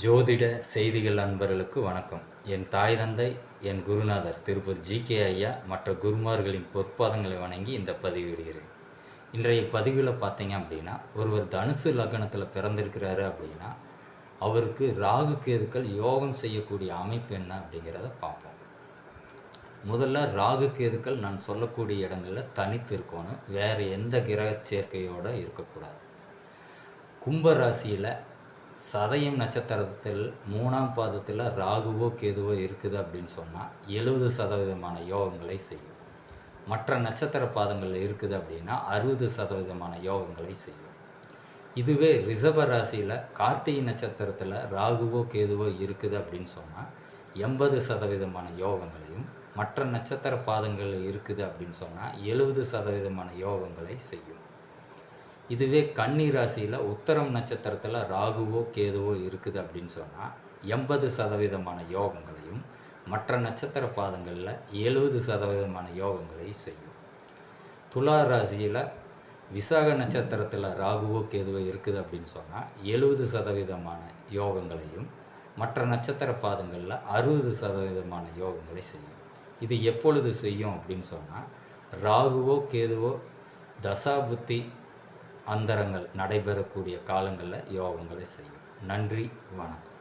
ஜோதிட செய்திகள் அன்பர்களுக்கு வணக்கம். என் தாய் தந்தை என் குருநாதர் திருப்பதி ஜி கே ஐயா மற்ற குருமார்களின் பொற்பாதங்களை வணங்கி இந்த பதிவிடுகிறேன். இன்றைய பதிவில் பார்த்தீங்க அப்படின்னா ஒருவர் தனுசு லக்னத்தில் பிறந்திருக்கிறாரு அப்படின்னா அவருக்கு ராகு கேதுக்கள் யோகம் செய்யக்கூடிய அமைப்பு என்ன அப்படிங்கிறத பார்ப்போம். முதல்ல ராகு கேதுக்கள் நான் சொல்லக்கூடிய இடங்களில் தனித்து இருக்கணும் வேறு எந்த கிரக சேர்க்கையோடு இருக்கக்கூடாது. கும்ப ராசியில் சதயம் நட்சத்திரத்தில் மூணாம் பாதத்தில் ராகுவோ கேதுவோ இருக்குது அப்படின்னு சொன்னால் எழுபது சதவீதமான யோகங்களை செய்யும். மற்ற நட்சத்திர பாதங்களில் இருக்குது அப்படின்னா அறுபது சதவீதமான யோகங்களை செய்யும். இதுவே ரிஷப ராசியில் கார்த்திகை நட்சத்திரத்தில் ராகுவோ கேதுவோ இருக்குது அப்படின்னு சொன்னால் எண்பது சதவீதமான யோகங்களையும் மற்ற நட்சத்திர பாதங்கள் இருக்குது அப்படின்னு சொன்னால் எழுபது சதவீதமான யோகங்களை செய்யும். இதுவே கன்னி ராசியில் உத்தரம் நட்சத்திரத்தில் ராகுவோ கேதுவோ இருக்குது அப்படின்னு சொன்னால் எண்பது சதவீதமான யோகங்களையும் மற்ற நட்சத்திர பாதங்களில் எழுபது சதவீதமான யோகங்களையும் செய்யும். துலா ராசியில் விசாக நட்சத்திரத்தில் ராகுவோ கேதுவோ இருக்குது அப்படின்னு சொன்னால் எழுபது சதவீதமான யோகங்களையும் மற்ற நட்சத்திர பாதங்களில் அறுபது சதவீதமான யோகங்களை செய்யும். இது எப்பொழுது செய்யும் அப்படின்னு சொன்னால் ராகுவோ கேதுவோ தசாபுத்தி அந்தரங்கள் நடைபெறக்கூடிய காலங்களில் யோகங்களை செய்யும். நன்றி வணக்கம்.